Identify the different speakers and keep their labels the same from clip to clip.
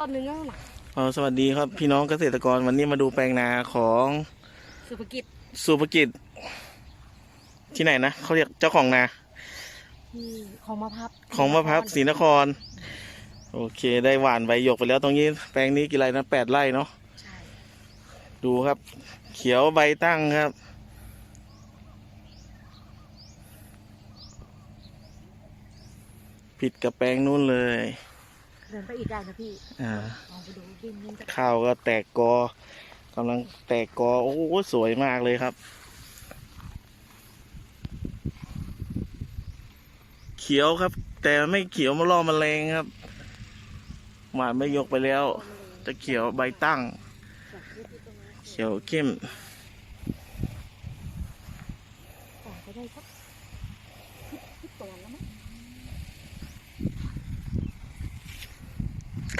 Speaker 1: ต้นหนึงแล้วนะ
Speaker 2: อ๋อสวัสดีครับพี่น้องเกษตรกรวันนี้มาดูแปลงนาของ
Speaker 1: สุภกิจ
Speaker 2: สุภกิจ ที่ไหนนะเขาเรียกเจ้าของนา
Speaker 1: ที่ของมะพับ
Speaker 2: ของมะพร้าวศรีนคร โอเค ได้หวานใบหยกไปแล้วตรงนี้ แปลงนี้กี่ไร่นะแปดไร่เนาะ
Speaker 1: ใช่
Speaker 2: ดูครับ เขียวใบตั้งครับ ผิดกับแปลงนู้นเลย
Speaker 1: เดินไปอีกได้นะพี่
Speaker 2: อ่า
Speaker 1: ลองไปดูดินนี่จะ
Speaker 2: ข้าวก็แตกกอกำลังแตกกอ โอ้โหสวยมากเลยครับ เขียวครับ แต่ไม่เขียวมาล่อมแมลงครับหวานไม่ยกไปแล้ว จะเขียวใบตั้ง
Speaker 1: จากที่ที่ตรงนั้น
Speaker 2: เขียวเข้ม
Speaker 1: ต่อไปได้สักสิบตัวแล้วมั้ง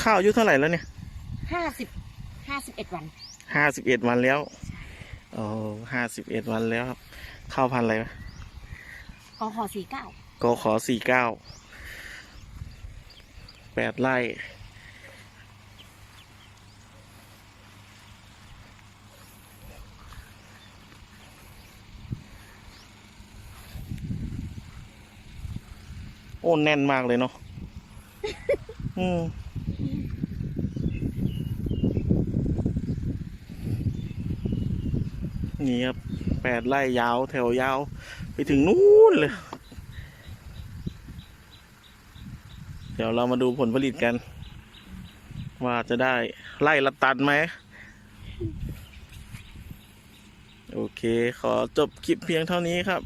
Speaker 2: ข้าวอายุเท่าไหร่แล้วเนี่ย
Speaker 1: ห้าสิบห้าสิบเอ็ดวัน
Speaker 2: ห้าสิบเอ็ดวันแล้วโอ้ห้าสิบเอ็ดวันแล้วครับ ข้าวพันธุ์อะไรวะ
Speaker 1: ขอขอสี่เก้าก
Speaker 2: ขอสี่เก้าแปดไร่โอ้แน่นมากเลยเนาะ อืม นี่ครับแปดไร่ยาวแถวยาว ไปถึงนู้นเลย เดี๋ยวเรามาดูผลผลิตกัน ว่าจะได้ไล่ละตันไหม โอเค ขอจบคลิปเพียงเท่านี้ครับ